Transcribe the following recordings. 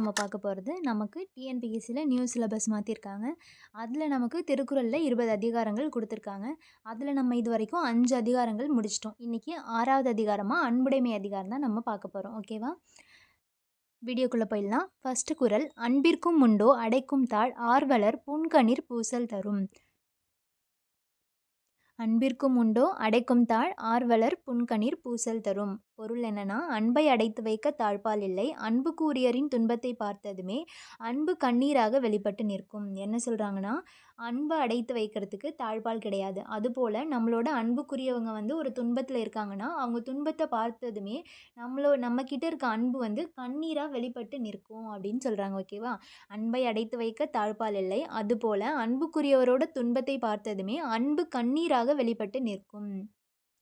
நம்ம பார்க்க போகிறது நமக்கு டிஎன்பிஎஸ்சியில் நியூ சிலபஸ் மாற்றிருக்காங்க அதில் நமக்கு திருக்குறளில் இருபது அதிகாரங்கள் கொடுத்துருக்காங்க. அதில் நம்ம இது வரைக்கும் அஞ்சு அதிகாரங்கள் முடிச்சிட்டோம். இன்றைக்கி ஆறாவது அதிகாரமாக அன்புடைமை அதிகாரம் தான் நம்ம பார்க்க போகிறோம் ஓகேவா வீடியோக்குள்ளே போயிடலாம். ஃபஸ்ட்டு குரல் அன்பிற்கும் உண்டோ? அடைக்கும் தாழ்? ஆர்வலர் புன்கணிர் பூசல் தரும். அன்பிற்கும் உண்டோ? அடைக்கும் தாழ்? ஆர்வலர் புன்கணிர் பூசல் தரும். பொருள் என்னன்னா அன்பை அடைத்து வைக்க தாழ்பால் இல்லை. அன்பு கூறியரின் துன்பத்தை பார்த்ததுமே அன்பு கண்ணீராக வெளிப்பட்டு நிற்கும். என்ன சொல்கிறாங்கன்னா அன்பை அடைத்து வைக்கிறதுக்கு தாழ்பால் கிடையாது. அதுபோல் நம்மளோட அன்புக்குரியவங்க வந்து ஒரு துன்பத்தில் இருக்காங்கன்னா அவங்க துன்பத்தை பார்த்ததுமே நம்மளோ நம்மக்கிட்ட இருக்க அன்பு வந்து கண்ணீராக வெளிப்பட்டு நிற்கும் அப்படின்னு சொல்கிறாங்க ஓகேவா அன்பை அடைத்து வைக்க தாழ்பால் இல்லை. அதுபோல் அன்புக்குரியவரோட துன்பத்தை பார்த்ததுமே அன்பு கண்ணீராக வெளிப்பட்டு நிற்கும்.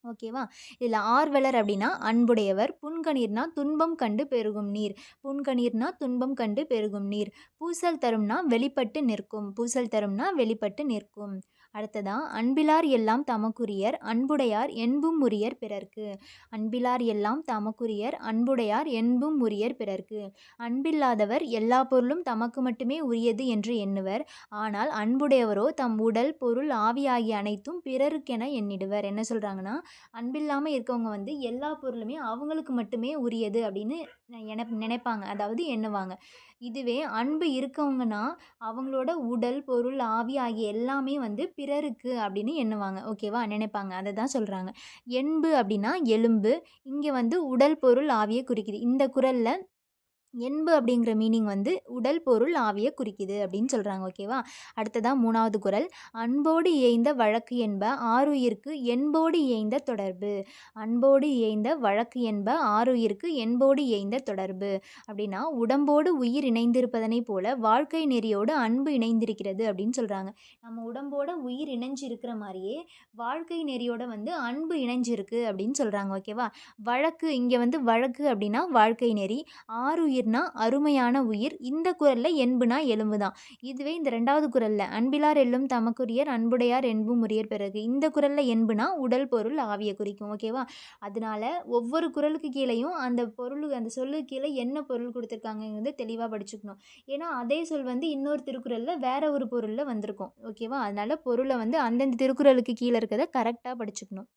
ஓகேவா? இதில் ஆர்வலர் அப்படின்னா அன்புடையவர் புன்கணீர்னா துன்பம் கண்டு பெருகும் நீர் புன்கணீர்னா துன்பம் கண்டு பெருகும் நீர். பூசல் தரும்னா வெளிப்பட்டு நிற்கும் பூசல் தரும்னா வெளிப்பட்டு நிற்கும். அடுத்ததா அன்பிலார் எல்லாம் தமக்குரியர் அன்புடையார் என்பும் உரியர் பிறர்க்கு. அன்பிலார் எல்லாம் தமக்குரியர் அன்புடையார் என்பும் உரியர் பிறர்க்கு. அன்பில்லாதவர் எல்லா பொருளும் தமக்கு மட்டுமே உரியது என்று எண்ணுவர். ஆனால் அன்புடையவரோ தம் உடல் பொருள் ஆவி ஆகிய அனைத்தும் பிறருக்கென எண்ணிடுவர். என்ன சொல்கிறாங்கன்னா அன்பில்லாமல் இருக்கவங்க வந்து எல்லா பொருளுமே அவங்களுக்கு மட்டுமே உரியது அப்படின்னு நினை நினைப்பாங்க. அதாவது எண்ணுவாங்க. இதுவே அன்பு இருக்கவங்கன்னா அவங்களோட உடல் பொருள் ஆவி ஆகிய எல்லாமே வந்து பிறருக்கு அப்படின்னு எண்ணுவாங்க. ஓகேவா? நினைப்பாங்க. அதை தான் சொல்கிறாங்க என்பு அப்படின்னா எலும்பு. இங்கே வந்து உடல் பொருள் ஆவியை குறிக்குது. இந்த குரலில் என்பு அப்படிங்கிற மீனிங் வந்து உடல் பொருள் ஆவியை குறிக்குது அப்படின்னு சொல்கிறாங்க ஓகேவா அடுத்ததாக மூணாவது குரல். அன்போடு இயைந்த வழக்கு என்ப ஆறுயிருக்கு என்போடு இயைந்த தொடர்பு. அன்போடு இயைந்த வழக்கு என்ப ஆறுயிருக்கு என்போடு இயைந்த தொடர்பு. அப்படின்னா உடம்போடு உயிர் இணைந்திருப்பதனை போல வாழ்க்கை நெறியோடு அன்பு இணைந்திருக்கிறது அப்படின்னு சொல்கிறாங்க நம்ம உடம்போட உயிர் இணைஞ்சு இருக்கிற மாதிரியே வாழ்க்கை நெறியோட வந்து அன்பு இணைஞ்சிருக்கு அப்படின்னு சொல்கிறாங்க ஓகேவா வழக்கு இங்கே வந்து வழக்கு அப்படின்னா வாழ்க்கை நெறி. ஆறு உயிர்னா அருமையான உயிர். இந்த குரலில் என்புனா எலும்பு தான் இதுவே இந்த ரெண்டாவது குரலில். அன்பிலார் எல்லும் தமக்குரியர் அன்புடையார் என்பும் உரியர் பிறகு. இந்த குரலில் என்புனா உடல் பொருள் ஆவியை குறிக்கும். ஓகேவா அதனால ஒவ்வொரு குரலுக்கு கீழேயும் அந்த பொருள் அந்த சொல்லுக்கு கீழே என்ன பொருள் கொடுத்துருக்காங்கங்கிறது தெளிவாக படிச்சுக்கணும். ஏன்னா அதே சொல் வந்து இன்னொரு திருக்குறளில் வேற ஒரு பொருளில் வந்திருக்கும். ஓகேவா அதனால் பொருளை வந்து அந்தந்த திருக்குறளுக்கு கீழே இருக்கிறத கரெக்டாக படிச்சுக்கணும்.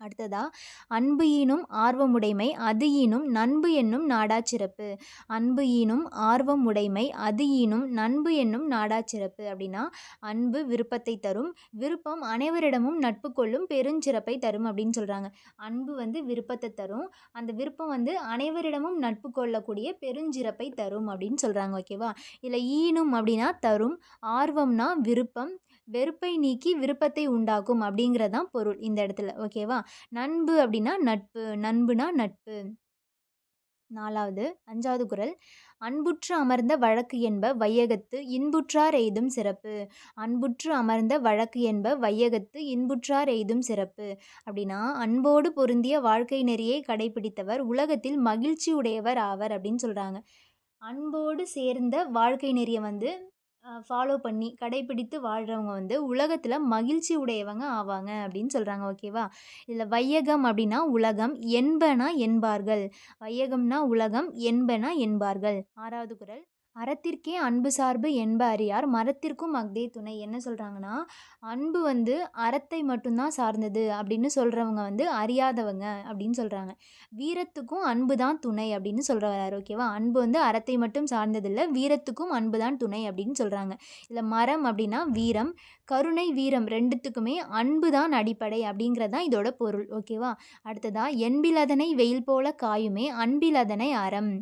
அடுத்ததா அன்பு ஈனும் ஆர்வமுடைமை அது ஈனும் நண்பு என்னும் நாடாச்சிறப்பு. அன்பு ஈனும் ஆர்வம் உடைமை அது ஈனும் நண்பு என்னும் நாடாச்சிறப்பு. அப்படின்னா அன்பு விருப்பத்தை தரும் விருப்பம் அனைவரிடமும் நட்பு கொள்ளும் பெருஞ்சிறப்பை தரும் அப்படின்னு சொல்கிறாங்க அன்பு வந்து விருப்பத்தை தரும் அந்த விருப்பம் வந்து அனைவரிடமும் நட்பு கொள்ளக்கூடிய பெருஞ்சிறப்பை தரும் அப்படின்னு சொல்கிறாங்க ஓகேவா இதில் ஈனும் அப்படின்னா தரும் ஆர்வம்னா விருப்பம் வெறுப்பை நீக்கி விருப்பத்தை உண்டாக்கும் அப்படிங்கிறதான் பொருள் இந்த இடத்துல ஓகேவா நண்பு அப்படின்னா நட்பு நண்புனா நட்பு. நாலாவது அஞ்சாவது குரல் அன்புற்று அமர்ந்த வழக்கு என்ப வையகத்து இன்புற்றார் எய்தும் சிறப்பு. அன்புற்று அமர்ந்த வழக்கு என்ப வையகத்து இன்புற்றார் எய்தும் சிறப்பு. அப்படின்னா அன்போடு பொருந்திய வாழ்க்கை நெறியை கடைபிடித்தவர் உலகத்தில் மகிழ்ச்சி உடையவர் ஆவர் அப்படின்னு சொல்கிறாங்க அன்போடு சேர்ந்த வாழ்க்கை நெறியை வந்து ஃபாலோ பண்ணி கடைப்பிடித்து வாழ்கிறவங்க வந்து உலகத்தில் மகிழ்ச்சி உடையவங்க ஆவாங்க அப்படின்னு சொல்கிறாங்க ஓகேவா இதில் வையகம் அப்படின்னா உலகம் என்பனா என்பார்கள். வையகம்னா உலகம் என்பனா என்பார்கள். ஆறாவது குரல் அறத்திற்கே அன்பு சார்பு என்ப அறியார் மரத்திற்கும் அக்தே துணை. என்ன சொல்கிறாங்கன்னா அன்பு வந்து அறத்தை மட்டும்தான் சார்ந்தது அப்படின்னு சொல்கிறவங்க வந்து அறியாதவங்க அப்படின்னு சொல்கிறாங்க வீரத்துக்கும் அன்பு தான் துணை அப்படின்னு சொல்கிறார் ஓகேவா அன்பு வந்து அறத்தை மட்டும் சார்ந்ததில்லை வீரத்துக்கும் அன்பு தான் துணை அப்படின்னு சொல்கிறாங்க இதில் மரம் அப்படின்னா வீரம் கருணை வீரம் ரெண்டுத்துக்குமே அன்பு தான் அடிப்படை அப்படிங்கிறது தான் இதோட பொருள் ஓகேவா அடுத்ததா என்பிலதனை வெயில் போல காயுமே அன்பிலதனை அறம்.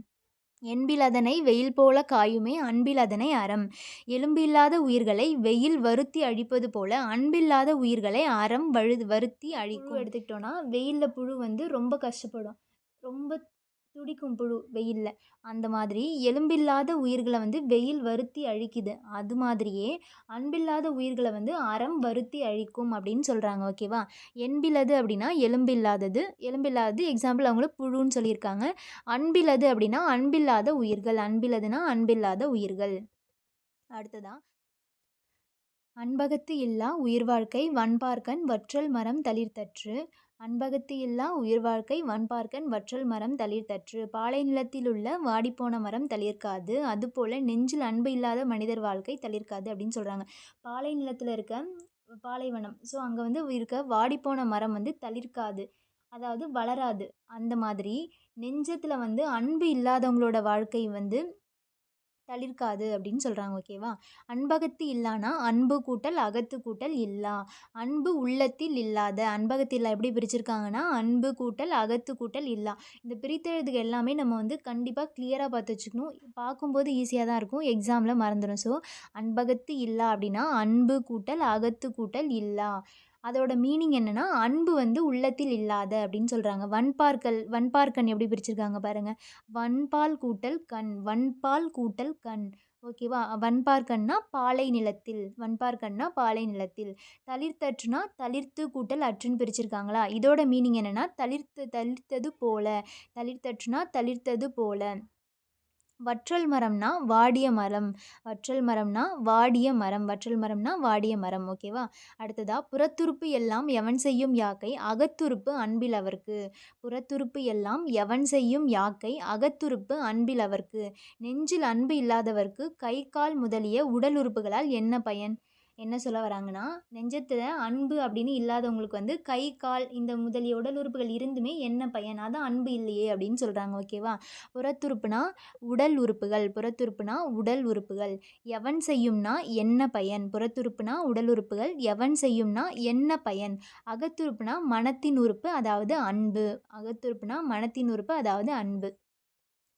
என்பில் அதனை வெயில் போல காயுமே அன்பில் அதனை அறம். எலும்பில்லாத உயிர்களை வெயில் வருத்தி அழிப்பது போல அன்பில்லாத உயிர்களை அறம் வழு வருத்தி அழிக்கும். எடுத்துக்கிட்டோன்னா வெயிலில் புழு வந்து ரொம்ப கஷ்டப்படும். ரொம்ப துடிக்கும் புழு வெயிலில். அந்த மாதிரி எலும்பில்லாத உயிர்களை வந்து வெயில் வருத்தி அழிக்குது. அது மாதிரியே அன்பில்லாத உயிர்களை வந்து அறம் வருத்தி அழிக்கும் அப்படின்னு சொல்கிறாங்க ஓகேவா? என்பிலது அப்படின்னா எலும்பில்லாதது. எலும்பில்லாதது எக்ஸாம்பிள் அவங்கள புழுன்னு சொல்லியிருக்காங்க. அன்பிலது அப்படின்னா அன்பில்லாத உயிர்கள். அன்பில்லதுன்னா அன்பில்லாத உயிர்கள். அடுத்ததாக அன்பகத்து இல்லா உயிர் வாழ்க்கை வன்பார்க்கன் வற்றல் மரம் தளிர்த்தற்று அன்பகத்து இல்லா உயிர் வாழ்க்கை வன்பார்க்கன் வற்றல் மரம் தளிர்தற்று பாலை நிலத்திலுள்ள வாடிப்போன மரம் தளிர்க்காது. அதுபோல நெஞ்சில் அன்பு இல்லாத மனிதர் வாழ்க்கை தளிர்க்காது அப்படின்னு சொல்கிறாங்க பாலை நிலத்தில் இருக்க பாலைவனம் ஸோ அங்கே வந்து இருக்க வாடிப்போன மரம் வந்து தளிர்க்காது. அதாவது வளராது. அந்த மாதிரி நெஞ்சத்தில் வந்து அன்பு இல்லாதவங்களோட வாழ்க்கை வந்து தளிர்க்காது அப்படின்னு சொல்கிறாங்க ஓகேவா அன்பகத்து இல்லானா அன்பு கூட்டல் அகத்து கூட்டல் இல்லா. அன்பு உள்ளத்தில் இல்லாத அன்பகத்தில் எப்படி பிரிச்சிருக்காங்கன்னா அன்பு கூட்டல் அகத்து கூட்டல் இல்லா. இந்த பிரித்தெழுதுக்கு எல்லாமே நம்ம வந்து கண்டிப்பாக கிளியராக பார்த்து வச்சுக்கணும். பார்க்கும்போது ஈஸியாக தான் இருக்கும். எக்ஸாமில் மறந்துடும் ஸோ அன்பகத்து இல்லா அப்படின்னா அன்பு கூட்டல் அகத்து கூட்டல் இல்லா. அதோட மீனிங் என்னென்னா அன்பு வந்து உள்ளத்தில் இல்லாத அப்படின்னு சொல்கிறாங்க வன்பார்கள் வன்பார்க்கன் எப்படி பிரிச்சிருக்காங்க பாருங்கள் வன்பால் கூட்டல் கண் வன்பால் கூட்டல் கண். ஓகேவா வன்பார்கண்ணா பாலை நிலத்தில் வன்பார்கண்ணா பாலை நிலத்தில். தளிர்த்தற்றுனா தளிர்த்து கூட்டல் அற்றுன்னு பிரிச்சிருக்காங்களா? இதோட மீனிங் என்னென்னா தளிர்த்து தளிர்த்தது போல. தளிர்த்தற்றுனா தளிர்த்தது போல. வற்றல் மரம்னா வாடிய மரம் வற்றல் மரம்னா வாடிய மரம் வற்றல் மரம்னா வாடிய மரம் ஓகேவா அடுத்ததா புறத்துறுப்பு எல்லாம் எவன் செய்யும் யாக்கை? அகத்துறுப்பு அன்பில் அவர்க்கு. புறத்துறுப்பு எல்லாம் எவன் செய்யும் யாக்கை? அகத்துறுப்பு அன்பில் அவர்க்கு. நெஞ்சில் அன்பு இல்லாதவர்க்கு கை கால் முதலிய உடல் உறுப்புகளால் என்ன பயன்? என்ன சொல்ல வராங்கன்னா நெஞ்சத்தில் அன்பு அப்படின்னு இல்லாதவங்களுக்கு வந்து கை கால் இந்த முதலிய உடல் உறுப்புகள் இருந்துமே என்ன பயன்? அதான் அன்பு இல்லையே அப்படின்னு சொல்கிறாங்க ஓகேவா புறத்துறுப்புனா உடல் உறுப்புகள் புறத்துறுப்புனா உடல் உறுப்புகள். எவன் செய்யும்னா என்ன பயன்? புறத்துறுப்புனா உடல் உறுப்புகள் எவன் செய்யும்னா என்ன பயன்? அகத்துறுப்புனா மனத்தின் உறுப்பு அதாவது அன்பு. அகத்துறுப்புனா மனத்தின் உறுப்பு அதாவது அன்பு.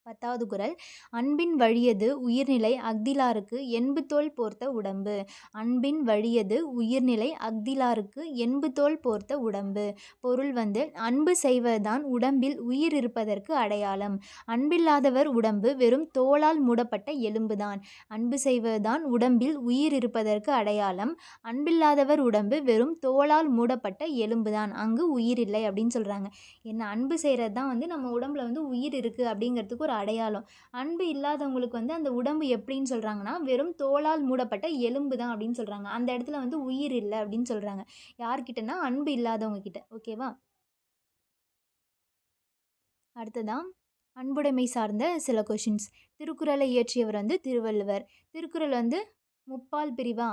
பத்தாவது குரல் அன்பின் வழியது உயிர்நிலை அக்திலாருக்கு என்பு தோல் போர்த்த உடம்பு. அன்பின் வழியது உயிர்நிலை அக்திலாருக்கு என்பு தோல் போர்த்த உடம்பு பொருள் வந்து அன்பு செய்வதுதான் உடம்பில் உயிர் இருப்பதற்கு அடையாளம். அன்பில்லாதவர் உடம்பு வெறும் தோளால் மூடப்பட்ட எலும்புதான். அன்பு செய்வதுதான் உடம்பில் உயிர் இருப்பதற்கு அடையாளம். அன்பில்லாதவர் உடம்பு வெறும் தோளால் மூடப்பட்ட எலும்புதான். அங்கு உயிர் இல்லை அப்படின்னு சொல்கிறாங்க என்ன அன்பு செய்கிறது தான் வந்து நம்ம உடம்புல வந்து உயிர் இருக்குது அப்படிங்கிறதுக்கு ஒரு அடையாளம். அன்பு இல்லாதவங்களுக்கு வந்து அந்த உடம்பு எப்படின்னு சொல்கிறாங்கன்னா வெறும் தோளால் மூடப்பட்ட எலும்பு தான் அப்படின்னு சொல்கிறாங்க அந்த இடத்துல வந்து உயிர் இல்லை அப்படின்னு சொல்கிறாங்க யார்கிட்டனா அன்பு இல்லாதவங்க கிட்ட. ஓகேவா அடுத்ததான் அன்புடைமை சார்ந்த சில கொஷின்ஸ் திருக்குறளை இயற்றியவர் வந்து திருவள்ளுவர். திருக்குறள் வந்து முப்பால் பிரிவா?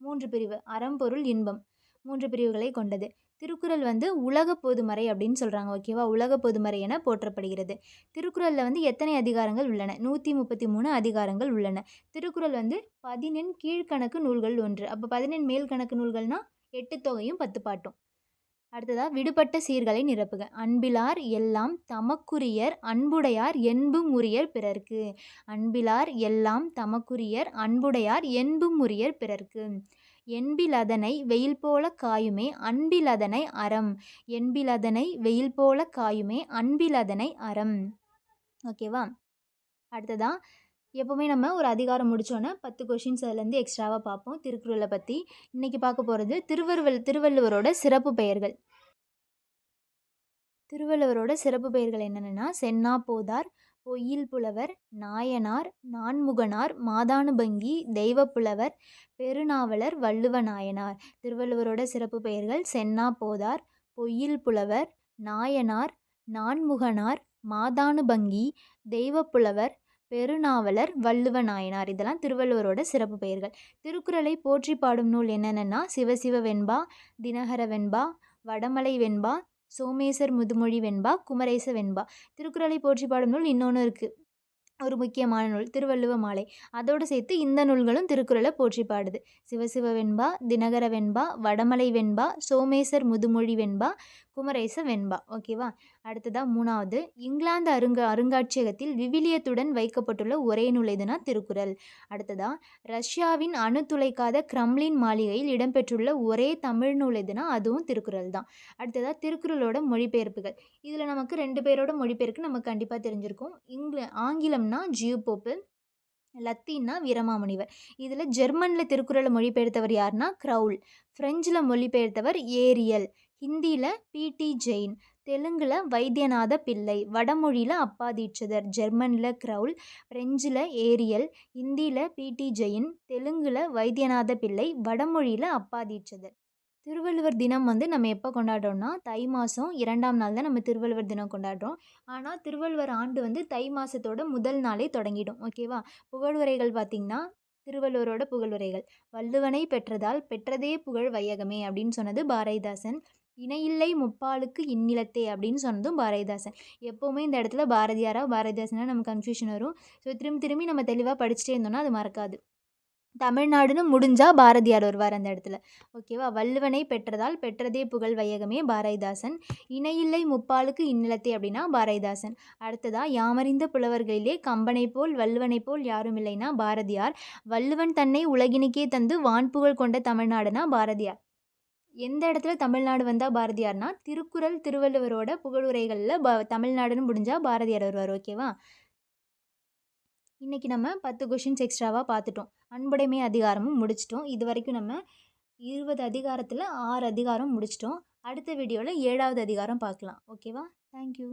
மூன்று பிரிவு. அறம்பொருள் இன்பம். மூன்று பிரிவுகளை கொண்டது. திருக்குறள் வந்து உலக பொதுமறை அப்படின்னு சொல்கிறாங்க ஓகேவா உலக பொதுமறை என போற்றப்படுகிறது. திருக்குறளில் வந்து எத்தனை அதிகாரங்கள் உள்ளன? நூற்றி முப்பத்தி மூணு அதிகாரங்கள் உள்ளன. திருக்குறள் வந்து பதினெண் கீழ்கணக்கு நூல்கள் ஒன்று. அப்போ பதினெண் மேல் கணக்கு நூல்கள்னால் எட்டு தொகையும் பத்து பாட்டும். அடுத்ததாக விடுபட்ட சீர்களை நிரப்புக. அன்பிலார் எல்லாம் தமக்குரியர் அன்புடையார் என்பும் உரியர் பிறர்க்கு. அன்பிலார் எல்லாம் தமக்குரியர் அன்புடையார் என்பும் உரியர் பிறர்க்கு. என்பிலதனை வெயில் போல காயுமே அன்பிலதனை அறம். என்பிலதனை வெயில் போல காயுமே அன்பிலதனை அறம். ஓகேவா அடுத்ததான் எப்போவுமே நம்ம ஒரு அதிகாரம் முடித்தோன்னே பத்து கொஷின்ஸ் அதுலேருந்து எக்ஸ்ட்ராவாக பார்ப்போம். திருக்குறளை பற்றி இன்றைக்கி பார்க்க போகிறது திருவருவல் திருவள்ளுவரோட சிறப்பு பெயர்கள். திருவள்ளுவரோட சிறப்பு பெயர்கள் என்னென்னா சென்னா போதார் பொய்யில் புலவர் நாயனார் நான்முகனார் மாதானுபங்கி தெய்வப்புலவர் பெருநாவலர் வள்ளுவ நாயனார் திருவள்ளுவரோட சிறப்பு பெயர்கள் சென்னா போதார் பொய்யில் புலவர் நாயனார் நான்முகனார் மாதானுபங்கி தெய்வப்புலவர் பெருநாவலர் வள்ளுவ நாயனார் இதெல்லாம் திருவள்ளுவரோட சிறப்பு பெயர்கள். திருக்குறளை போற்றி பாடும் நூல் என்னென்னா சிவசிவ வெண்பா தினகர வெண்பா வடமலை வெண்பா சோமேசர் முதுமொழி வெண்பா குமரேச வெண்பா. திருக்குறளை போற்றி பாடும் நூல் இன்னொன்று இருக்குது ஒரு முக்கியமான நூல் திருவள்ளுவ மாலை. அதோடு சேர்த்து இந்த நூல்களும் திருக்குறளை போற்றி பாடுது. சிவசிவ வெண்பா தினகர வெண்பா வடமலை வெண்பா சோமேசர் முதுமொழி வெண்பா குமரேச வெண்பா. ஓகேவா? அடுத்ததாக மூணாவது. இங்கிலாந்து அருங்க அருங்காட்சியகத்தில் விவிலியத்துடன் வைக்கப்பட்டுள்ள ஒரே நூல் எதுனா திருக்குறள். அடுத்ததாக ரஷ்யாவின் அணு துளைக்காத கிரம்லின் மாளிகையில் இடம்பெற்றுள்ள ஒரே தமிழ் நூல் எதுனா அதுவும் திருக்குறள் தான் அடுத்ததாக திருக்குறளோட மொழிபெயர்ப்புகள். இதில் நமக்கு ரெண்டு பேரோட மொழிபெயர்ப்பு நமக்கு கண்டிப்பாக தெரிஞ்சிருக்கும். இங்கில ஆங்கிலம்னா ஜியூ போப்பு லத்தீன்னா வீரமாமுனிவர். இதில் ஜெர்மனில் திருக்குறளை மொழிபெயர்த்தவர் யாருன்னா க்ரௌல் ஃப்ரெஞ்சில் மொழிபெயர்த்தவர் ஏரியல். ஹிந்தியில் பிடி ஜெயின் தெலுங்கில் வைத்தியநாத பிள்ளை வடமொழியில் அப்பா தீட்சிதர் ஜெர்மனில் க்ரௌல் பிரெஞ்சில் ஏரியல் ஹிந்தியில் பிடி ஜெயின் தெலுங்கில் வைத்தியநாத பிள்ளை வடமொழியில் அப்பா தீட்சிதர் திருவள்ளுவர் தினம் வந்து நம்ம எப்போ கொண்டாடுறோம்னா தை மாதம் இரண்டாம் நாள் தான் நம்ம திருவள்ளுவர் தினம் கொண்டாடுறோம். ஆனால் திருவள்ளுவர் ஆண்டு வந்து தை மாதத்தோட முதல் நாளே தொடங்கிடும். ஓகேவா புகழுரைகள் பார்த்திங்கன்னா திருவள்ளுவரோட புகழுரைகள் வள்ளுவனை பெற்றதால் பெற்றதே புகழ் வையகமே அப்படின்னு சொன்னது பாரதிதாசன். இணையில்லை முப்பாலுக்கு இந்நிலத்தே அப்படின்னு சொன்னதும் பாரதிதாசன். எப்போவுமே இந்த இடத்துல பாரதியாரா பாரதிதாசனா நமக்கு கன்ஃபியூஷன் வரும். ஸோ திரும்பி திரும்பி நம்ம தெளிவாக படிச்சுட்டே இருந்தோம்னா அது மறக்காது. தமிழ்நாடுன்னு முடிஞ்சால் பாரதியார் வருவார் அந்த இடத்துல. ஓகேவா வள்ளுவனை பெற்றதால் பெற்றதே புகழ் வையகமே பாரதிதாசன். இணையில்லை முப்பாலுக்கு இந்நிலத்தை அப்படின்னா பாரதிதாசன். அடுத்ததா யாமறிந்த புலவர்களிலே கம்பனை போல் வள்ளுவனை போல் யாரும் இல்லைன்னா பாரதியார். வள்ளுவன் தன்னை உலகினுக்கே தந்து வான்புகழ் கொண்ட தமிழ்நாடுனா பாரதியார். எந்த இடத்துல தமிழ்நாடு வந்தால் பாரதியார்னா? திருக்குறள் திருவள்ளுவரோட புகழுரைகளில் ப தமிழ்நாடுன்னு முடிஞ்சால் பாரதியார் வருவார் ஓகேவா இன்றைக்கி நம்ம பத்து கொஷின்ஸ் எக்ஸ்ட்ராவாக பார்த்துட்டோம் அன்புடைமை அதிகாரமும் முடிச்சிட்டோம். இது வரைக்கும் நம்ம இருபது அதிகாரத்தில் ஆறு அதிகாரம் முடிச்சிட்டோம். அடுத்த வீடியோவில் ஏழாவது அதிகாரம் பார்க்கலாம் ஓகேவா தேங்க்யூ